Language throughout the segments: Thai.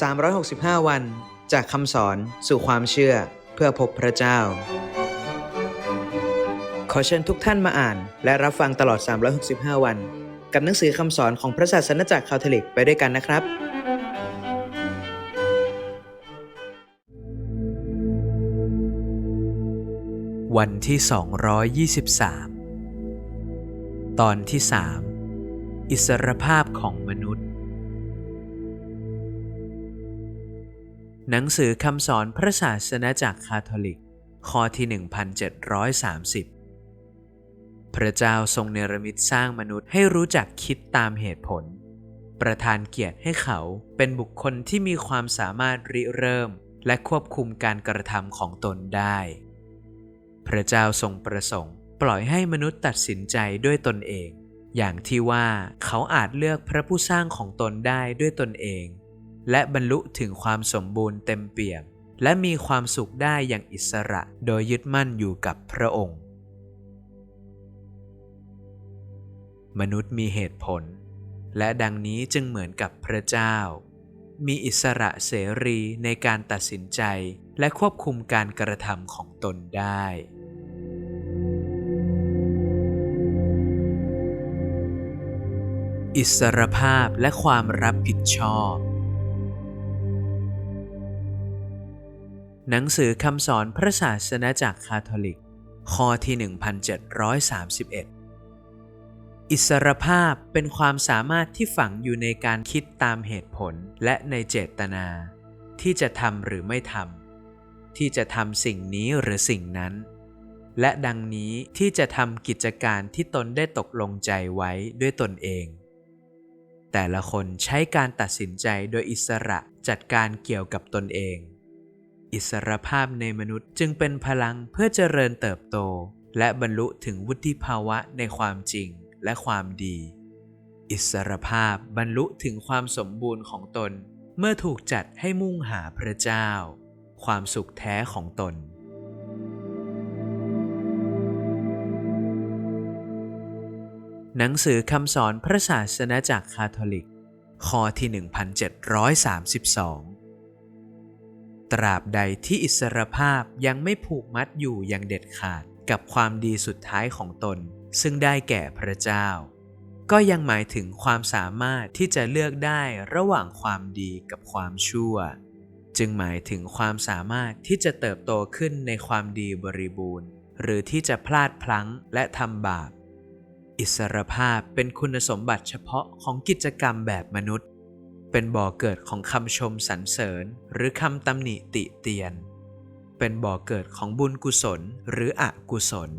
365 วัน จากคำสอนสู่ความเชื่อเพื่อพบพระเจ้า ขอเชิญทุกท่านมาอ่าน และรับฟังตลอด 365 วัน กับหนังสือคำสอนของพระศาสนจักรคาทอลิกไปด้วยกันนะครับ วันที่ 223 ตอนที่ 3 อิสรภาพของมนุษย์ หนังสือคำสอนพระศาสนาจากรคาทอลิกข้อที่ 1730 พระเจ้าทรงเนรมิตสร้างมนุษย์ให้รู้จักคิดตามเหตุผล ประทานเกียรติให้เขาเป็นบุคคลที่มีความสามารถริเริ่ม และควบคุมการกระทำของตนได้ พระเจ้าทรงประสงค์ปล่อยให้มนุษย์ตัดสินใจด้วยตนเอง อย่างที่ว่าเขาอาจเลือกพระผู้สร้างของตนได้ด้วยตนเอง และบรรลุถึงความสมบูรณ์เต็มเปี่ยม และมีความสุขได้อย่างอิสระโดยยึดมั่นอยู่กับพระองค์ มนุษย์มีเหตุผล และดังนี้จึงเหมือนกับพระเจ้า มีอิสระเสรีในการตัดสินใจและควบคุมการกระทำของตนได้อิสรภาพและความรับผิดชอบ หนังสือคำสอนพระศาสนาจากรคาทอลิก ข้อที่ 1731 อิสรภาพเป็นความสามารถที่ฝังอยู่ในการคิดตามเหตุผลและในเจตนา ที่จะทำหรือไม่ทำที่จะทำสิ่งนี้หรือสิ่งนั้น และดังนี้ที่จะทำกิจการที่ตนได้ตกลงใจไว้ด้วยตนเอง แต่ละคนใช้การตัดสินใจโดยอิสระจัดการเกี่ยวกับตนเอง อิสรภาพในมนุษย์ จึงเป็นพลังเพื่อเจริญเติบโต และบรรลุถึงวุฒิภาวะในความจริงและความดี อิสรภาพบรรลุถึงความสมบูรณ์ของตน เมื่อถูกจัดให้มุ่งหาพระเจ้า ความสุขแท้ของตนหนังสือคำสอนพระศาสนาจากรคาทอลิก ข้อที่ 1732 ตราบใดที่อิสรภาพยังไม่ผูกมัดอยู่อย่างเด็ดขาดกับความดีสุดท้ายของตน ซึ่งได้แก่พระเจ้า ก็ยังหมายถึงความสามารถที่จะเลือกได้ระหว่างความดีกับความชั่ว จึงหมายถึงความสามารถที่จะเติบโตขึ้นในความดีบริบูรณ์ หรือที่จะพลาดพลั้งและทำบาปอิสรภาพเป็นคุณสมบัติเฉพาะของกิจกรรมแบบมนุษย์ เป็นบ่อเกิดของคำชมสรรเสริญ หรือคำตำหนิติเตียน เป็นบ่อเกิดของบุญกุศลหรืออกุศล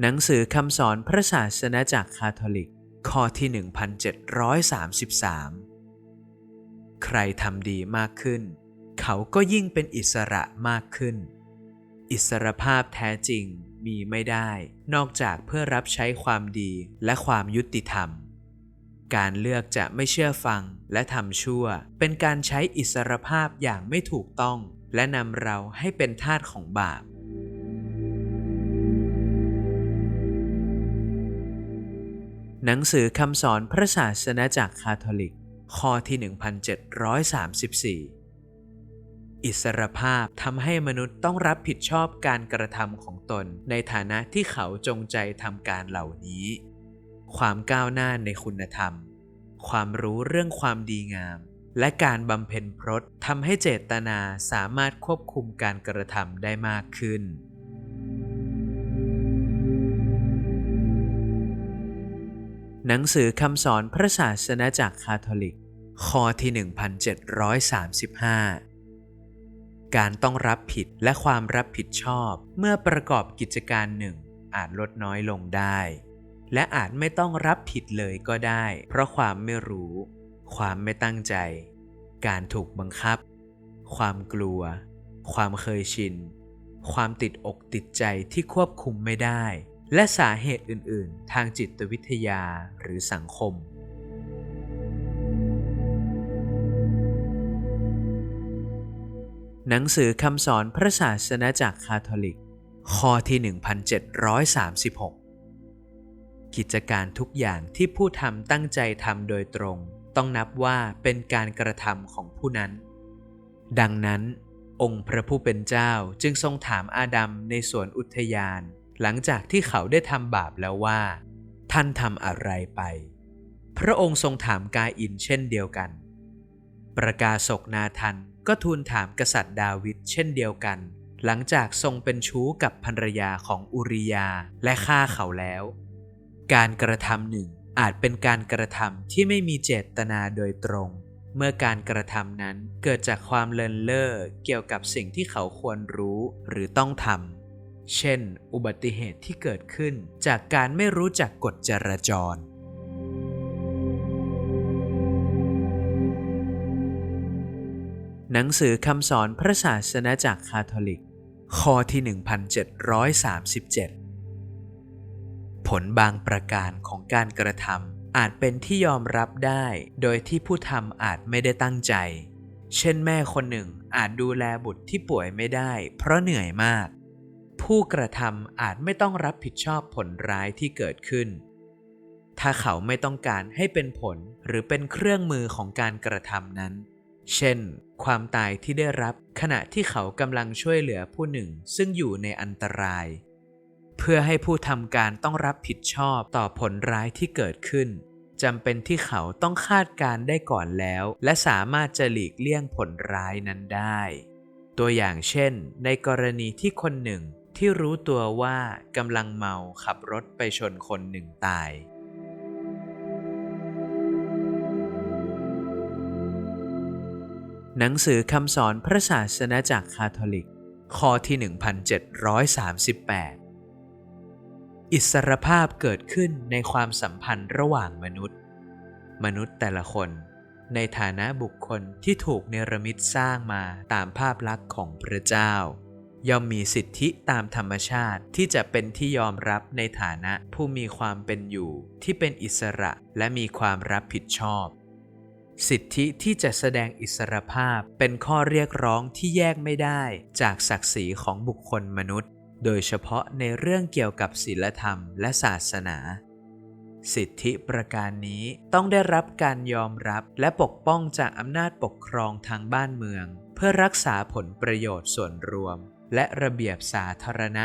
หนังสือคำสอนพระศาสนาจากรคาทอลิก ข้อที่ 1733 ใครทำดีมากขึ้น เขาก็ยิ่งเป็นอิสระมากขึ้น อิสรภาพแท้จริง มีไม่ได้ นอกจากเพื่อรับใช้ความดีและความยุติธรรม การเลือกจะไม่เชื่อฟังและทำชั่ว เป็นการใช้อิสรภาพอย่างไม่ถูกต้อง และนำเราให้เป็นทาสของบาปหนังสือคำสอนพระศาสนาจากคาทอลิก ข้อที่ 1734 อิสรภาพทำให้มนุษย์ต้องรับผิดชอบการกระทำของตน ในฐานะที่เขาจงใจทำการเหล่านี้ ความก้าวหน้าในคุณธรรม ความรู้เรื่องความดีงาม และการบำเพ็ญพรตทำให้เจตนาสามารถควบคุมการกระทำได้มากขึ้นหนังสือคำสอนพระศาสนาจากรคาทอลิก ข้อที่ 1735 การต้องรับผิดและความรับผิดชอบ เมื่อประกอบกิจการหนึ่ง อาจลดน้อยลงได้ และอาจไม่ต้องรับผิดเลยก็ได้ เพราะความไม่รู้ ความไม่ตั้งใจ การถูกบังคับ ความกลัว ความเคยชิน ความติดอกติดใจที่ควบคุมไม่ได้ และสาเหตุอื่น ๆ ทางจิตวิทยาหรือสังคม หนังสือคำสอนพระศาสนาจากรคาทอลิก ข้อที่ 1736 กิจการทุกอย่างที่ผู้ทำตั้งใจทำโดยตรง ต้องนับว่าเป็นการกระทำของผู้นั้น ดังนั้น องค์พระผู้เป็นเจ้าจึงทรงถามอาดัมในสวนอุทยาน หลังจากที่เขาได้ทำบาปแล้วว่า ท่านทำอะไรไป พระองค์ทรงถามกาอินเช่นเดียวกัน ประกาศกนาทัน ก็ทูลถามกษัตริย์ดาวิดเช่นเดียวกัน หลังจากทรงเป็นชู้กับภรรยาของอุริยาและฆ่าเขาแล้ว การกระทำหนึ่งอาจเป็นการกระทำที่ไม่มีเจตนาโดยตรง เมื่อการกระทำนั้นเกิดจากความเลินเล่อเกี่ยวกับสิ่งที่เขาควรรู้หรือต้องทำเช่น อุบัติเหตุที่เกิดขึ้นจากการไม่รู้จักกฎจราจร หนังสือคำสอนพระศาสนาจากคาทอลิก ข้อที่ 1737 ผลบางประการของการกระทำอาจเป็นที่ยอมรับได้ โดยที่ผู้ทำอาจไม่ได้ตั้งใจ เช่นแม่คนหนึ่งอาจดูแลบุตรที่ป่วยไม่ได้ เพราะเหนื่อยมาก ผู้กระทำอาจไม่ต้องรับผิดชอบผลร้ายที่เกิดขึ้น ถ้าเขาไม่ต้องการให้เป็นผลหรือเป็นเครื่องมือของการกระทำนั้น เช่น ความตายที่ได้รับขณะที่เขากำลังช่วยเหลือผู้หนึ่งซึ่งอยู่ในอันตราย เพื่อให้ผู้ทำการต้องรับผิดชอบต่อผลร้ายที่เกิดขึ้นจำเป็นที่เขาต้องคาดการได้ก่อนแล้ว และสามารถจะหลีกเลี่ยงผลร้ายนั้นได้ ตัวอย่างเช่น ในกรณีที่คนหนึ่งที่รู้ตัวว่ากำลังเมาขับรถไปชนคนหนึ่งตาย หนังสือคำสอนพระศาสนาจากคาทอลิก ข้อที่ 1738 อิสรภาพเกิดขึ้นในความสัมพันธ์ระหว่างมนุษย์ มนุษย์แต่ละคน ในฐานะบุคคลที่ถูกเนรมิตสร้างมาตามภาพลักษณ์ของพระเจ้า ย่อมมีสิทธิตามธรรมชาติที่จะเป็นที่ยอมรับในฐานะผู้มีความเป็นอยู่ที่เป็นอิสระและมีความรับผิดชอบ สิทธิที่จะแสดงอิสรภาพเป็นข้อเรียกร้องที่แยกไม่ได้จากศักดิ์ศรีของบุคคลมนุษย์ โดยเฉพาะในเรื่องเกี่ยวกับศีลธรรมและศาสนา สิทธิประการนี้ต้องได้รับการยอมรับและปกป้องจากอำนาจปกครองทางบ้านเมือง เพื่อรักษาผลประโยชน์ส่วนรวม และระเบียบสาธารณะ